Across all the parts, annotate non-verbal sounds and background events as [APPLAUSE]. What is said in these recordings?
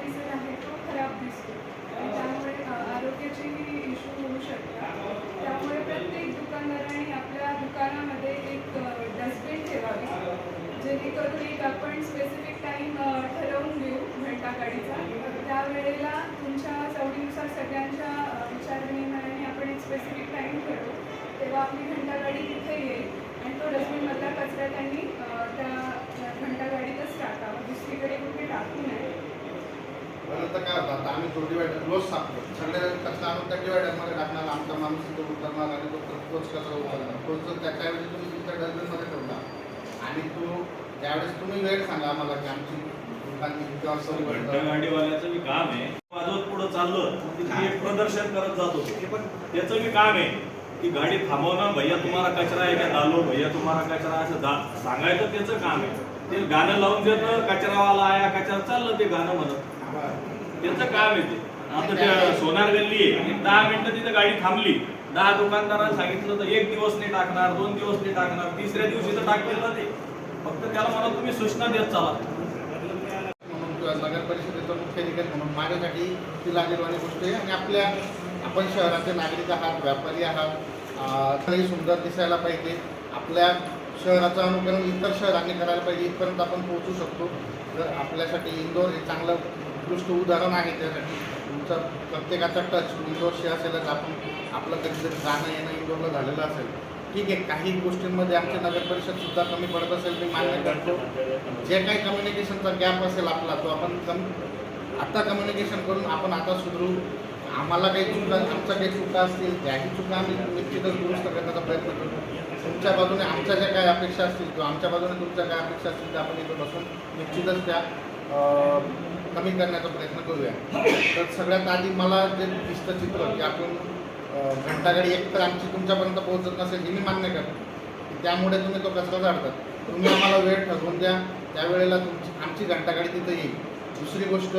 Medicine आहे तो खराब दिसतो. त्यामुळे आरोग्याचेही इश्यू होऊ शकतात. त्यामुळे प्रत्येक दुकानदाराने आपल्या दुकानामध्ये एक डस्टबिन ठेवावी. जेणेकरून एक आपण स्पेसिफिक टाईम ठरवून घेऊ घंटागाडीचा. त्यावेळेला तुमच्या चवडीनुसार सगळ्यांच्या विचारविनिमयाने आपण एक स्पेसिफिक टाईम ठरवू. तेव्हा आपली घंटागाडी तिथे येईल. आता काय होतं आता आम्ही तो डिवायडर रोज सापडतो. सगळे कचरा आणून त्या डिवायडरमध्ये टाकणार आमचा माणूस तिथे उतरणार आणि तो तोच कचरा उतरणार तोच जर त्याच्याऐवजी तुम्ही तुमच्या डस्टबिनमध्ये ठेवला आणि तो त्यावेळेस तुम्ही वेळ सांगा आम्हाला की आमची. गाडीवाल्याचं बी काम आहे. वाजवत पुढं चाललं ते एक प्रदर्शन करत जात. होते पण त्याचं बी काम आहे की गाडी थांबवणं भैया तुम्हाला कचरा आहे का? डालो भैया तुम्हाला कचरा असं सांगायचं त्याचं काम आहे. ते गाणं लावून देतं कचरावाला आया कचरा चाललं ते गाणं म्हणत. त्याचं काम आहे ते. आता ते सोनार गल्ली आहे आणि दहा मिनिटं तिथं गाडी थांबली. दहा दुकानदारांना सांगितलं तर एक दिवस नाही टाकणार दोन दिवस नाही टाकणार तिसऱ्या दिवशी तर टाकतील ना ते फक्त त्याला मला तुम्ही सूचना देत चाला. नगर परिषदेचा मुख्याधिकारी म्हणून माझ्यासाठी ती लागेलवाणी गोष्ट आहे. आणि आपल्या आपण शहराचे नागरिक आहात व्यापारी आहात तरी सुंदर दिसायला पाहिजे. आपल्या शहराचं अनुकरण इतर शहरांनी करायला पाहिजे इथपर्यंत आपण पोहोचू शकतो. तर आपल्यासाठी इंदोर हे चांगलं उत्कृष्ट उदाहरण आहे त्यासाठी. तुमचं प्रत्येकाचा टच इंदोरशी असेलच आपण आपलं कधीतरी जाणं येणं इंदोरला झालेलं असेल. ठीक आहे काही गोष्टींमध्ये आमच्या नगर परिषद सुद्धा कमी पडत असेल मी मान्य करतो. जे काही कम्युनिकेशनचा गॅप असेल आपला तो आपण कम आत्ता कम्युनिकेशन करून आपण आता सुधरू. आम्हाला काही चुका आमच्या काही चुका असतील त्याही चुका आम्ही निश्चितच दुरुस्त करण्याचा प्रयत्न करू. तुमच्या बाजूने आमच्या ज्या काही अपेक्षा असतील किंवा आमच्या बाजूने तुमच्या काय अपेक्षा असतील त्या आपण इथं बसून निश्चितच त्या कमी करण्याचा प्रयत्न करूया. तर सगळ्यात आधी मला जे दिसतं चित्र की आपण घंटागाडी एक तर आमची तुमच्यापर्यंत पोहोचत नसेल हे मी मान्य करतो. त्यामुळे तुम्ही तो कचरा जाळतात तुम्ही आम्हाला वेळ ठरवून द्या. त्यावेळेला तुमची आमची घंटागाडी तिथं येईल. दुसरी गोष्ट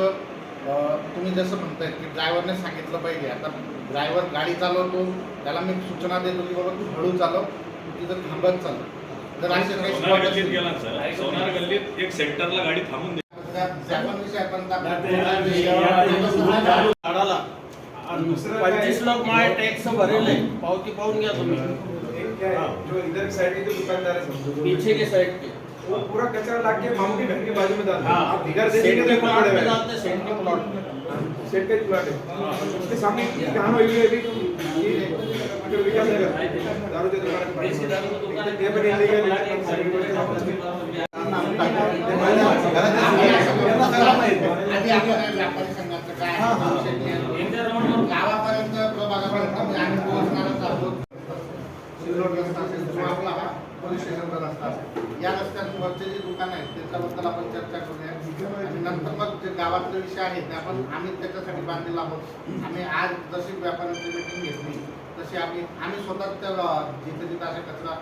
तुम्ही जसं म्हणताय की ड्रायव्हरने सांगितलं पाहिजे. आता ड्रायव्हर गाडी चालवतो त्याला मी सूचना देतो की बाबा तू हळू चालव तू तिथं थांबत चालव. जर असे काही गल्लीत एक सेंटरला गाडी थांबून पंचवीस लाख माय टॅक्स भरेल पावती पाहून घ्या तुम्ही जो इधर साइड के जो दुकानदार है समझो पीछे के साइड के वो पूरा कचरा ला के मामू के घर के बाजू में डालते हैं हाँ। आप इधर से सेट तो प्लॉट में डालते सेट के प्लॉट हैं। सेट का प्लॉट है उसके सामने कहाँ हुई है अभी जो विकास नगर दारू के दुकान पास। दारू की दुकान है, ये भी illegal है। व्यापारी संघाचं गावापर्यंत रस्ता रस्ता या रस्त्यांवरचे जे दुकान आहेत त्याच्याबद्दल आपण चर्चा करूया. नंतर मग गावातले विषय आहेत ते आपण आम्ही त्याच्यासाठी बांधलेलो आहोत आम्ही आज जशी व्यापाऱ्यांची मीटिंग घेतली तशी आम्ही आम्ही स्वतः त्या जिथे जिथे असे कचरा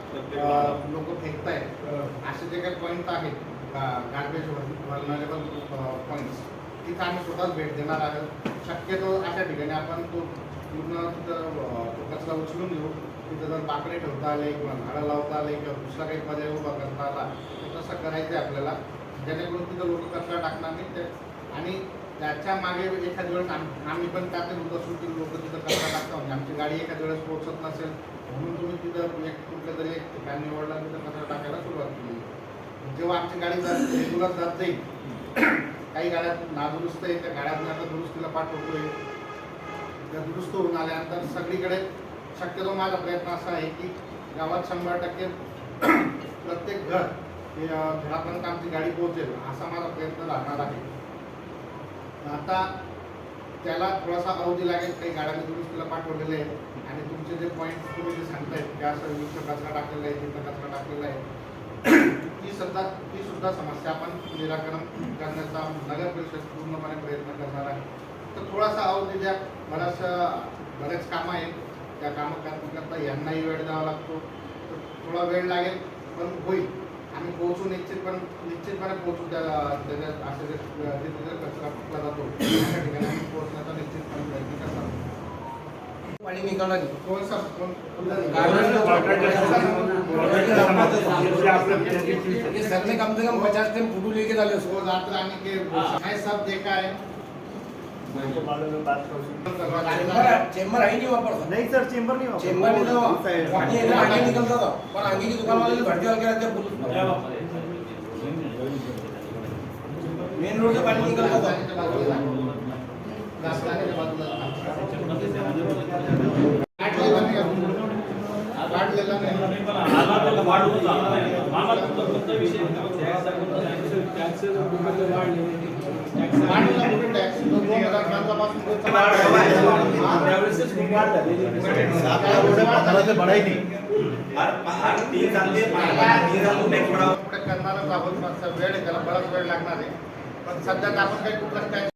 लोक फेकतायत असे जे काही पॉईंट आहेत गार्बेज व्हलनरेबल पॉईंट्स तिथं आम्ही स्वतःच भेट देणार आहोत. शक्यतो अशा ठिकाणी आपण तो पूर्ण तिथं तो कचरा उचलून घेऊ तिथं जर बाकडे ठेवता आले किंवा झाडं लावता आले किंवा दुसरा काही पर्याय उभा करता आला तर तसं करायचं आहे आपल्याला. जेणेकरून तिथं लोक कचरा टाकणार नाही ते आणि त्याच्यामागे एखाद्या वेळेस आम्ही पण त्यातच होत असू लोक तिथं कचरा टाकतात. म्हणजे आमची गाडी एखाद्या वेळेस पोहोचत नसेल म्हणून तुम्ही तिथं एक कुठलं तरी एक ठिकाण निवडला तिथं कचरा टाकायला सुरुवात केली. जेव्हा आमची गाडी जात रेग्युलर जात जाईल काही गाड्या नादुरुस्त आहे त्या गाड्यातून आता दुरुस्तीला पाठवतोय त्या दुरुस्त होऊन आल्यानंतर सगळीकडे शक्यतो माझा प्रयत्न असा आहे की गावात शंभर टक्के प्रत्येक घर हे घरापर्यंत आमची गाडी पोहोचेल असा माझा प्रयत्न राहणार आहे. आता त्याला थोडासा अवधी लागेल काही गाड्यांनी दुरुस्तीला पाठवलेले आहे. आणि तुमचे जे पॉईंट तुम्ही जे सांगतायत त्या असं कचरा टाकलेला आहे तिथं कचरा टाकलेला आहे. [CLEARS THROAT] ती सुद्धा ती सुद्धा समस्या आपण निराकरण करण्याचा नगर परिषद पूर्णपणे प्रयत्न करणार आहे. तर थोडासा अवधी द्या. बऱ्याचशा बरेच कामं आहेत. त्या कामं करता करता यांनाही वेळ द्यावा लागतो. तर थोडा वेळ लागेल पण होईल. आम्ही पोहोचू निश्चितपणे निश्चितपणे पोहोचू त्या त्याच्यात असे जे जिथे जिथे कचरा फेकला जातो त्या ठिकाणी आम्ही पोहोचण्याचा निश्चितपणे प्रयत्न करणार पाणी निकाला नहीं. कोण सा कोण ये सर ने कम से कम पचास टेम फुटू लेके डाले उसको जात रानी के है. सब देखा है ચેમ્બર આવી નહીં વાપરતો નહીં સર ચેમ્બર નહીં વાપરતો. ચેમ્બર નહીં તો આંગી નીકળતો હતો. પણ આંગીની દુકાન વાળા ભરતી વગેરે તે મેન રોડ તો પાણી નીકળતો હતો. बढाई नाही करणारच आहोत वेळ त्याला बराच वेळ लागणार आहे पण सध्या आपण काही कुठलाच